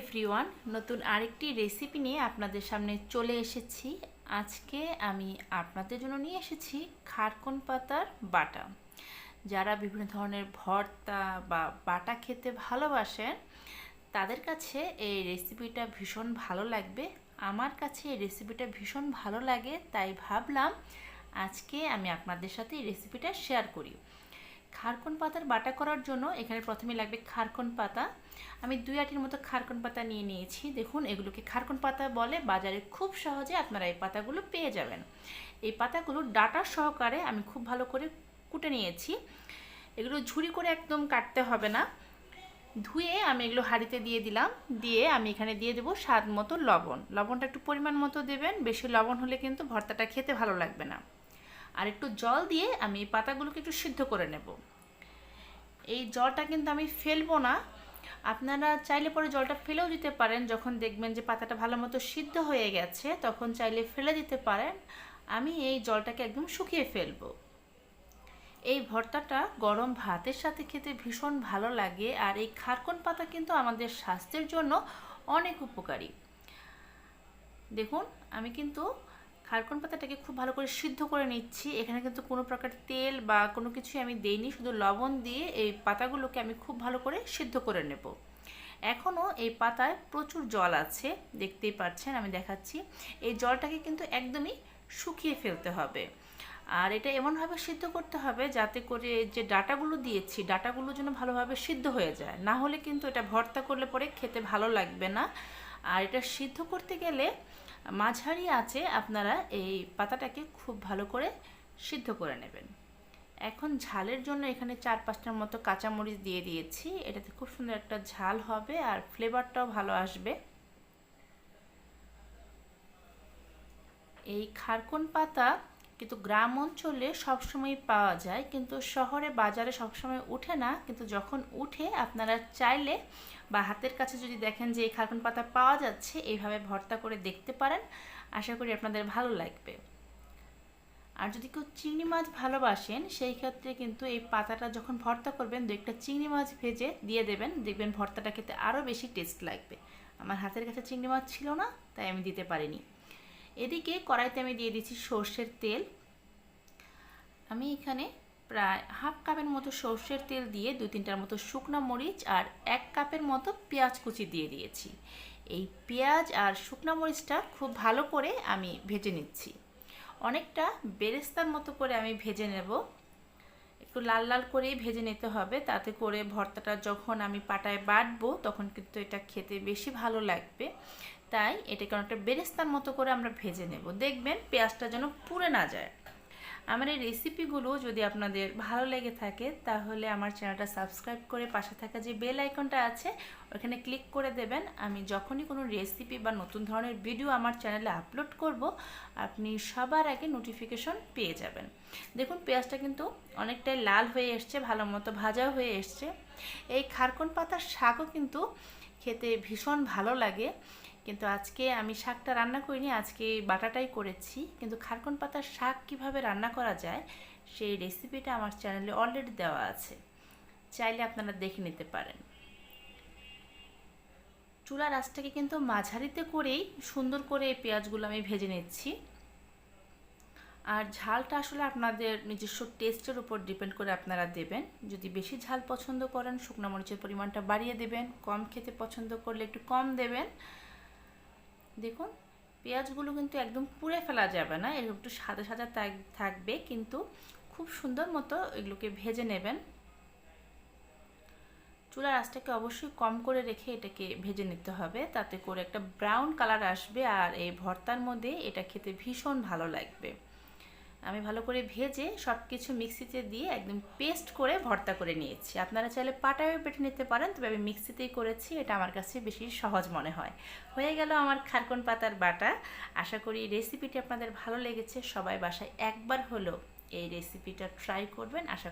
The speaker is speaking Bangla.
এভরিওয়ান নতুন আরেকটি রেসিপি নিয়ে আপনাদের সামনে চলে এসেছি। আজকে আমি আপনাদের জন্য নিয়ে এসেছি খারকন পাতার বাটা। যারা বিভিন্ন ধরনের ভর্তা বা বাটা খেতে ভালোবাসেন, তাদের কাছে এই রেসিপিটা ভীষণ ভালো লাগবে। আমার কাছে এই রেসিপিটা ভীষণ ভালো লাগে, তাই ভাবলাম আজকে আমি আপনাদের সাথে এই রেসিপিটা শেয়ার করি। খারকন পাতার বাটা করার জন্য এখানে প্রথমে লাগবে খারকন পাতা। আমি দুই আটির মতো খারকন পাতা নিয়ে নিয়েছি। দেখুন, এগুলোকে খারকন পাতা বলে বাজারে খুব সহজে আপনারা এই পাতাগুলো পেয়ে যাবেন। এই পাতাগুলো ডাটা সহকারে আমি খুব ভালো করে কুটে নিয়েছি। এগুলো ঝুড়ি করে একদম কাটতে হবে না। ধুয়ে আমি এগুলো হাঁড়িতে দিয়ে দিলাম। দিয়ে আমি এখানে দিয়ে দেবো স্বাদ মতো লবণ। লবণটা একটু পরিমাণ মতো দেবেন। বেশি লবণ হলে কিন্তু ভর্তাটা খেতে ভালো লাগবে না। আর একটু জল দিয়ে আমি এই পাতাগুলোকে একটু সিদ্ধ করে নেব। এই জলটা কিন্তু আমি ফেলব না। আপনারা চাইলে পরে জলটা ফেলেও দিতে পারেন। যখন দেখবেন যে পাতাটা ভালো মতো সিদ্ধ হয়ে গেছে, তখন চাইলে ফেলে দিতে পারেন। আমি এই জলটাকে একদম শুকিয়ে ফেলব। এই ভর্তাটা গরম ভাতের সাথে খেতে ভীষণ ভালো লাগে আর এই খারকন পাতা কিন্তু আমাদের স্বাস্থ্যের জন্য অনেক উপকারী। দেখুন, আমি কিন্তু খারকন পাতাটাকে খুব ভালো করে সিদ্ধ করে নিচ্ছি। এখানে কিন্তু কোনো প্রকার তেল বা কোনো কিছুই আমি দেইনি, শুধু লবণ দিয়ে এই পাতাগুলোকে আমি খুব ভালো করে সিদ্ধ করে নেব। এখনও এই পাতায় প্রচুর জল আছে, দেখতেই পাচ্ছেন, আমি দেখাচ্ছি। এই জলটাকে কিন্তু একদমই শুকিয়ে ফেলতে হবে। আর এটা এমনভাবে সিদ্ধ করতে হবে যাতে করে যে ডাটাগুলো দিয়েছি, ডাটাগুলো যেন ভালোভাবে সিদ্ধ হয়ে যায়। না হলে কিন্তু এটা ভর্তা করলে পরে খেতে ভালো লাগবে না। আর এটা সিদ্ধ করতে গেলে মাঝারি আছে, আপনারা এই পাতাটাকে খুব ভালো করে সিদ্ধ করে নেবেন। এখন ঝালের জন্য এখানে চার পাঁচটার মতো কাঁচামরিচ দিয়ে দিয়েছি। এটাতে খুব সুন্দর একটা ঝাল হবে আর ফ্লেভারটাও ভালো আসবে। এই খারকন পাতা কিন্তু গ্রাম অঞ্চলে সবসময় পাওয়া যায়, কিন্তু শহরে বাজারে সবসময় উঠে না। কিন্তু যখন উঠে, আপনারা চাইলে বা হাতের কাছে যদি দেখেন যে এই খারকন পাতা পাওয়া যাচ্ছে, এইভাবে ভর্তা করে দেখতে পারেন। আশা করি আপনাদের ভালো লাগবে। আর যদি কেউ চিংড়ি মাছ ভালোবাসেন, সেই ক্ষেত্রে কিন্তু এই পাতাটা যখন ভর্তা করবেন, দু একটা চিংড়ি মাছ ভেজে দিয়ে দেবেন। দেখবেন ভর্তাটা খেতে আরও বেশি টেস্ট লাগবে। আমার হাতের কাছে চিংড়ি মাছ ছিল না, তাই আমি দিতে পারিনি। এদিকে কড়াইতে আমি দিয়ে দিচ্ছি সর্ষের তেল। আমি এখানে প্রায় হাফ কাপের মতো সর্ষের তেল দিয়ে দু তিনটার মতো শুকনো মরিচ আর এক কাপের মতো পেঁয়াজ কুচি দিয়ে দিয়েছি। এই পেঁয়াজ আর শুকনো মরিচটা খুব ভালো করে আমি ভেজে নিচ্ছি। অনেকটা বেরেস্তার মতো করে আমি ভেজে নেব। একটু লাল লাল করেই ভেজে নিতে হবে। তাতে করে ভর্তাটা যখন আমি পাটায় বাটবো, তখন কিন্তু এটা খেতে বেশি ভালো লাগবে। তাই এটাকে অনেকটা বেরেস্তার মতো করে আমরা ভেজে নেব। দেখবেন পেঁয়াজটা যেন পুড়ে না যায়। আমার এই রেসিপিগুলো যদি আপনাদের ভালো লেগে থাকে, তাহলে আমার চ্যানেলটা সাবস্ক্রাইব করে পাশে থাকা যে বেল আইকনটা আছে, ওখানে ক্লিক করে দেবেন। আমি যখনই কোনো রেসিপি বা নতুন ধরনের ভিডিও আমার চ্যানেলে আপলোড করব, আপনি সবার আগে নোটিফিকেশন পেয়ে যাবেন। দেখুন, পেঁয়াজটা কিন্তু অনেকটাই লাল হয়ে এসছে, ভালো মতো ভাজাও হয়ে এসছে। এই খারকন পাতার শাকও কিন্তু খেতে ভীষণ ভালো লাগে। কিন্তু আজকে আমি শাকটা রান্না করিনি, আজকে বাটাটাই করেছি। কিন্তু খারকন পাতার শাক কীভাবে রান্না করা যায়, সেই রেসিপিটা আমার চ্যানেলে অলরেডি দেওয়া আছে। চাইলে আপনারা দেখে নিতে পারেন। চুলার আঁচটাকে কিন্তু মাঝারিতে করেই সুন্দর করে এই পেঁয়াজগুলো আমি ভেজে নিচ্ছি। আর ঝালটা আসলে আপনাদের নিজস্ব টেস্টের উপর ডিপেন্ড করে আপনারা দেবেন। যদি বেশি ঝাল পছন্দ করেন, শুকনো মরিচের পরিমাণটা বাড়িয়ে দেবেন, কম খেতে পছন্দ করলে একটু কম দেবেন। দেখুন, পেঁয়াজগুলো কিন্তু একদম পুড়ে ফেলা যাবে না, এরকম একটু সাদা সাদা থাকবে, কিন্তু খুব সুন্দর মতো এগুলোকে ভেজে নেবেন। চুলার আঁচটাকে অবশ্যই কম করে রেখে এটাকে ভেজে নিতে হবে, তাতে করে একটা ব্রাউন কালার আসবে আর এই ভর্তার মধ্যে এটা খেতে ভীষণ ভালো লাগবে। আমি ভালো করে ভেজে সব কিছু মিক্সিতে দিয়ে একদম পেস্ট করে ভর্তা করে নিয়েছি। আপনারা চাইলে পাটায়ও পেটে নিতে পারেন, তবে আমি মিক্সিতেই করেছি, এটা আমার কাছে বেশি সহজ মনে হয়। হয়ে গেল আমার খারকন পাতার বাটা। আশা করি রেসিপিটি আপনাদের ভালো লেগেছে। সবাই বাসায় একবার হলো এই রেসিপিটা ট্রাই করবেন। আশা